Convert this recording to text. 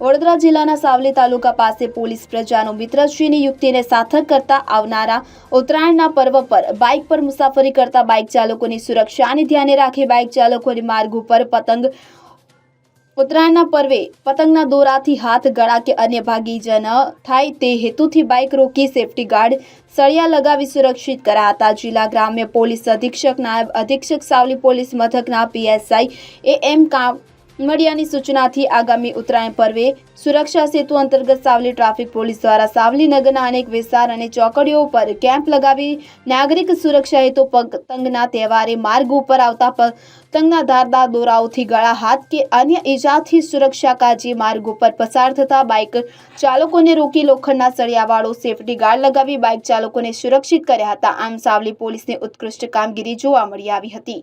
વડોદરા જિલ્લાના સાવલી તાલુકા પાસે પોલીસ પ્રજાનો મિત્રશ્રીની યુક્તિને સાર્થક કરતા આવનારા ઉત્તરાયણના પર્વ પર બાઇક પર મુસાફરી કરતા બાઇક ચાલકોની સુરક્ષાને ધ્યાને રાખી બાઇક ચાલકોની માર્ગ ઉપર પતંગ ઉત્તરાયણના પર્વે પતંગના દોરાથી હાથ ગળા કે અન્ય ભાગી જ ન થાય તે હેતુથી બાઇક રોકી સેફટી ગાર્ડ સળિયા લગાવી સુરક્ષિત કર્યા હતા જિલ્લા ગ્રામ્ય પોલીસ અધિક્ષક નાયબ અધિક્ષક સાવલી પોલીસ મથકના પીએસઆઈ એ એમ કામડિયાની સૂચનાથી આગામી ઉત્તરાયણ પર્વે સુરક્ષા સેતુ અંતર્ગત સાવલી ટ્રાફિક પોલીસ દ્વારા સાવલી નગરના અનેક વિસ્તાર અને ચોકડીઓ પર કેમ્પ લગાવી નાગરિક સુરક્ષા હેતુ પતંગના તહેવારે માર્ગ ઉપર આવતા પતંગના ધારદાર દોરાઓથી ગળા હાથ કે અન્ય ઈજાથી સુરક્ષા કાજી માર્ગ ઉપર પસાર થતા બાઇક ચાલકોને રોકી લોખંડના સળિયાવાળો સેફટી ગાર્ડ લગાવી બાઇક ચાલકોને સુરક્ષિત કર્યા હતા. આમ સાવલી પોલીસની ઉત્કૃષ્ટ કામગીરી જોવા મળી આવી હતી.